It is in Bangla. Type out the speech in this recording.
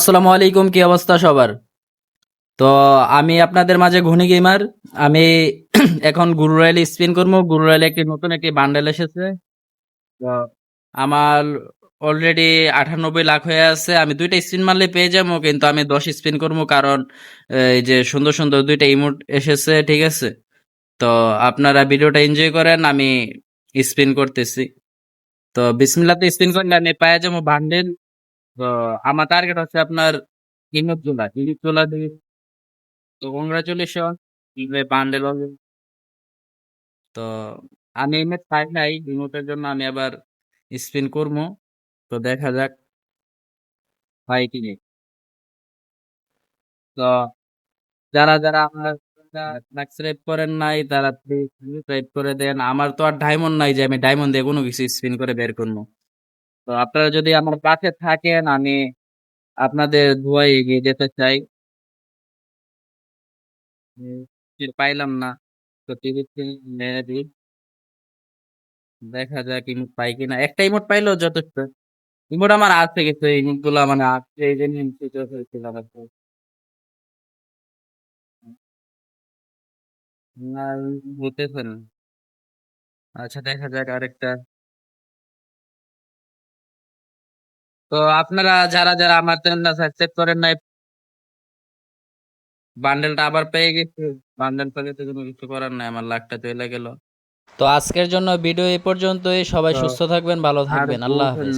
আসসালামু আলাইকুম, কি অবস্থা সবার? তো আমি আপনাদের মাঝে ঘনি গেমার। আমি এখন গুরু রাইল স্পিন করব। গুরু রাইলে একটি নতুন একটি বান্ডেল এসেছে। তো আমার অলরেডি আটানব্বই লাখ হয়ে আছে। আমি দুইটা স্পিন মারলে পেয়ে যাব, কিন্তু আমি দশ স্পিন করব কারণ, এই যে সুন্দর সুন্দর দুইটা ইমোট এসেছে, ঠিক আছে? তো আপনারা ভিডিওটা এনজয় করেন, আমি স্পিন করতেছি। তো বিসমিল্লাতে স্পিন করলে আমি পেয়ে যাব বান্ডেল। তো আমার টার্গেট হচ্ছে আপনার ইমোট জোলা ইমোট জোলা দিয়ে তো কংগ্রাচুলেশন বান্ডেল হবে। তো আমি ইমেজ পাই নাই ইমোটের জন্য আমি আবার স্পিন করব। তো দেখা যাক পাই কি নেই। তো যারা যারা আমার সাবস্ক্রাইব করেন নাই, তারা সাবস্ক্রাইব করে দেন। আমার তো আর ডায়মন্ড নাই যে আমি ডায়মন্ড দিয়ে কোনো কিছু স্পিন করে বের করব। তো আপনারা যদি আমার পাশে থাকেন, আমি আপনাদের ধোয়ায় এগিয়ে যেতে চাই। পাইলাম না। তো টিভি মেরে দেখা যাক ইমোট পাই কিনা। একটা ইমোট পাইলেও যথেষ্ট। ইমোট আমার আছে কিছু ইমোটগুলা মানে আছে এই জন্য হয়েছিলাম আচ্ছা দেখা যাক আরেকটা। তো আপনারা যারা যারা আমার চ্যানেলটা সাবস্ক্রাইব করেন নাই বান্ডেলটা আবার পেয়ে গেছি। বান্ডেল পেলে তো কোনো কিছু করার নাই আমার লাখটা চলে গেল। তো আজকের জন্য ভিডিও এই পর্যন্তই। সবাই সুস্থ থাকবেন ভালো থাকবেন। আল্লাহ হাফেজ।